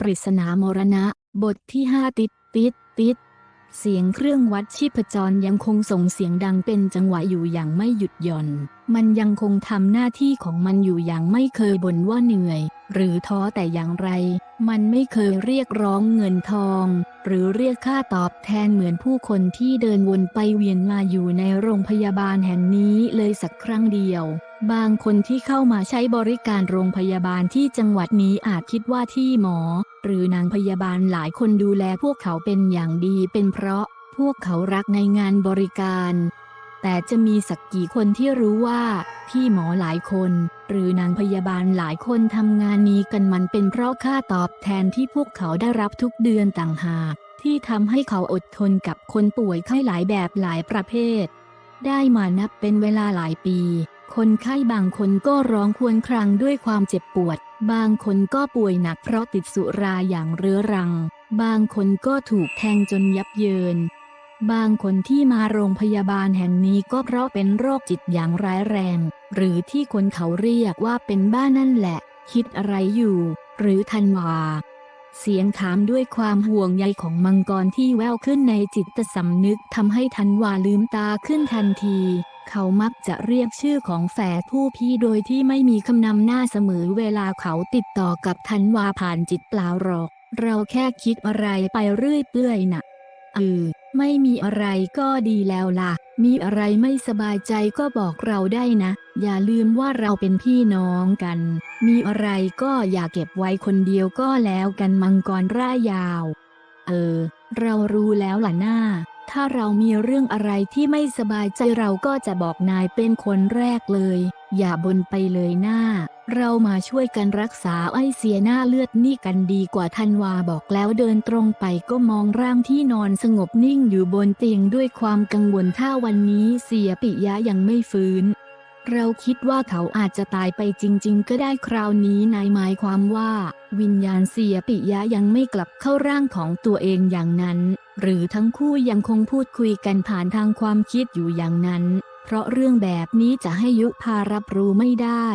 ปริศนามรณะ บทที่ห้าติดติดติด เสียงเครื่องวัดชีพจรยังคงส่งเสียงดังเป็นจังหวะอยู่อย่างไม่หยุดหย่อน มันยังคงทำหน้าที่ของมันอยู่อย่างไม่เคยบ่นว่าเหนื่อย หรือท้อแต่อย่างไร มันไม่เคยเรียกร้องเงินทอง หรือเรียกค่าตอบแทนเหมือนผู้คนที่เดินวนไปเวียนมาอยู่ในโรงพยาบาลแห่งนี้เลยสักครั้งเดียว บางคนที่เข้ามาใช้บริการโรงพยาบาลที่จังหวัดนี้อาจคิดว่าที่หมอ หรือนางพยาบาลหลายคนดูแลพวกเขาเป็นอย่างดีเป็นเพราะพวกเขารักในงานบริการ แต่จะมีสักกี่คนที่รู้ว่า พี่หมอหลายคน หรือนางพยาบาลหลายคนทำงานนี้กันมันเป็นเพราะค่าตอบแทนที่พวกเขาได้รับทุกเดือนต่างหาก ที่ทำให้เขาอดทนกับคนป่วยไข้หลายแบบหลายประเภท ได้มานับเป็นเวลาหลายปี คนไข้บางคนก็ร้องครวญครางด้วยความเจ็บปวด บางคนก็ป่วยหนักเพราะติดสุราอย่างเรื้อรัง บางคนก็ถูกแทงจนยับเยิน บางคนที่มาโรงพยาบาลแห่งนี้ก็เพราะเป็นโรคจิตอย่างร้ายแรง หรือที่คนเขาเรียกว่าเป็นบ้านั่นแหละ คิดอะไรอยู่ หรือทันวา เสียงถามด้วยความห่วงใยของมังกรที่แววขึ้นในจิตสำนึกทำให้ทันวาลืมตาขึ้นทันที เขามักจะเรียกชื่อของแฝดผู้พี่โดยที่ไม่มีคำนำหน้าเสมอเวลาเขาติดต่อกับทันวาผ่านจิตเปล่าหรอก เราแค่คิดอะไรไปเรื่อยเปื่อยน่ะเออ ไม่มีอะไรก็ดีแล้วล่ะ มีอะไรไม่สบายใจก็บอกเราได้นะ อย่าลืมว่าเราเป็นพี่น้องกัน มีอะไรก็อย่าเก็บไว้คนเดียวก็แล้วกันมังกรร่ายยาว เออ เรารู้แล้วล่ะหน้า ถ้าเรามีเรื่องอะไรที่ไม่สบายใจเราก็จะบอกนายเป็นคนแรกเลย อย่าบนไปเลยหน้า เรามาช่วยกันรักษาไอเสียหน้าเลือดนี่กันดีกว่าทันวาบอกแล้วเดินตรงไปก็มองร่างที่นอนสงบนิ่งอยู่บนเตียงด้วยความกังวลถ้าวันนี้เสียปิยะยังไม่ฟื้น เราคิดว่าเขาอาจจะตายไปจริง ๆ ก็ได้คราวนี้นายหมายความว่า วิญญาณเสียปิยะยังไม่กลับเข้าร่างของตัวเองอย่างนั้น หรือทั้งคู่ยังคงพูดคุยกันผ่านทางความคิดอยู่อย่างนั้น เพราะเรื่องแบบนี้จะให้ยุพารับรู้ไม่ได้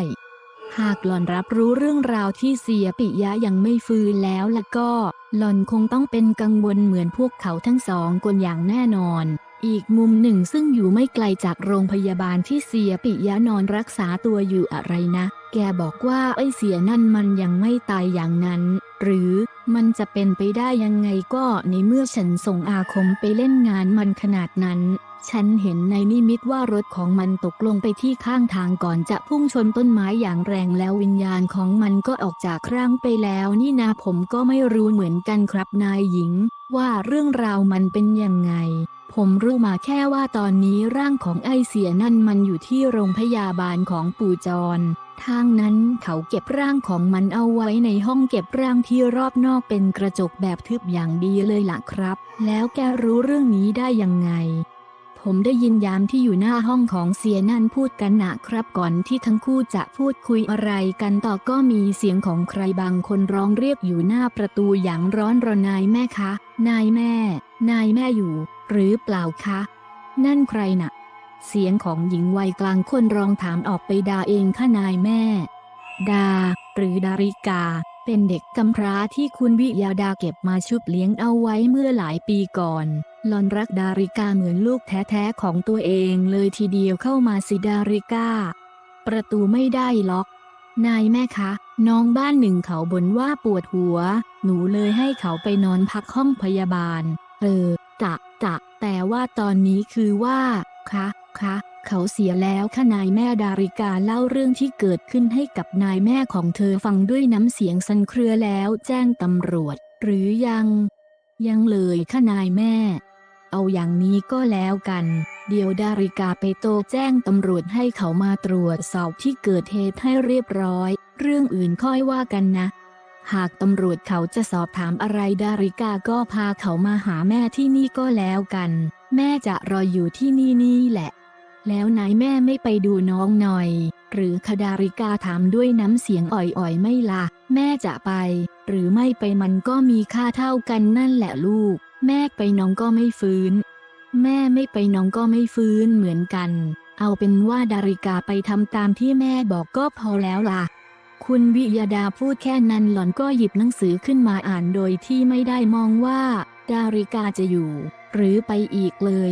หากหล่อนรับรู้เรื่องราวที่เสียปิยะยังไม่ฟื้นแล้วแล้วก็ หล่อนคงต้องเป็นกังวลเหมือนพวกเขาทั้งสองคนอย่างแน่นอน อีกมุมหนึ่งซึ่งอยู่ไม่ไกลจากโรงพยาบาลที่เสียปิยะนอนรักษาตัวอยู่อะไรนะ แกบอกว่าไอ้เสียนั่นมันยังไม่ตายอย่างนั้น หรือมันจะเป็นไปได้ยังไงก็ในเมื่อฉันส่งอาคมไปเล่นงานมันขนาดนั้น ฉันเห็นในนิมิตว่ารถของมันตกลงไปที่ข้างทางก่อนจะพุ่งชนต้นไม้อย่างแรงแล้ววิญญาณของมันก็ออกจากคร่างไปแล้วนี่นาผมก็ไม่รู้เหมือนกันครับนายหญิง ว่าเรื่องราวมันเป็นยังไง ผมรู้มาแค่ว่าตอนนี้ร่างของไอเสียนั่นมันอยู่ที่โรงพยาบาลของปู่จรทางนั้นเขาเก็บร่างของมันเอาไว้ในห้องเก็บร่างที่รอบนอกเป็นกระจกแบบทึบอย่างดีเลยล่ะครับ แล้วแกรู้เรื่องนี้ได้ยังไง ผมได้ยินยามที่อยู่หน้าห้องของเสียนั่นพูดกันนะครับก่อนที่ทั้งคู่จะพูดคุยอะไรกันต่อก็มีเสียงของใครบางคนร้องเรียกอยู่หน้าประตูอย่างร้อนรนนายแม่คะ นายแม่ นายแม่อยู่ หรือเปล่าคะ นั่นใครน่ะ เสียงของหญิงวัยกลางคนร้องถามออกไปดาเองค่ะนายแม่ดาหรือดาริกา เป็นเด็กกำพร้าที่คุณวิยาดาเก็บมาชุบเลี้ยงเอาไว้เมื่อหลายปีก่อนหลอนรักดาริกาเหมือนลูกแท้ๆของตัวเองเลยทีเดียวเข้ามาสิดาริกา ประตูไม่ได้ล็อก นายแม่คะ น้องบ้านหนึ่งเขาบ่นว่าปวดหัว หนูเลยให้เขาไปนอนพักห้องพยาบาล เออ จะจะแต่ว่าตอนนี้คือว่า คะ คะ เขาเสียแล้วค่ะนายแม่ดาริกาเล่าเรื่องที่เกิดขึ้นให้กับนายแม่ของเธอฟังด้วยน้ำเสียงสั่นเครือแล้วแจ้งตำรวจ หรือยัง ยังเลยค่ะนายแม่ เอาอย่างนี้ก็แล้วกัน เดี๋ยวดาริกาไปโตแจ้งตำรวจให้เขามาตรวจสอบที่เกิดเหตุให้เรียบร้อย เรื่องอื่นค่อยว่ากันนะ หากตำรวจเขาจะสอบถามอะไรดาริกาก็พาเขามาหาแม่ที่นี่ก็แล้วกัน แม่จะรออยู่ที่นี่นี่แหละ แล้วนายแม่ไม่ไปดูน้องหน่อย หรือคดาริกาถามด้วยน้ำเสียงอ่อยๆไม่ละ่ะแม่จะไป หรือไม่ไปมันก็มีค่าเท่ากันนั่นแหละลูก แม่ไปน้องก็ไม่ฟื้น แม่ไม่ไปน้องก็ไม่ฟื้นเหมือนกัน เอาเป็นว่าดาริกาไปทำตามที่แม่บอกก็พอแล้วล่ะ คุณวิยาดาพูดแค่นั้นหล่อนก็หยิบหนังสือขึ้นมาอ่านโดยที่ไม่ได้มองว่า ดาริกาจะอยู่ หรือไปอีกเลย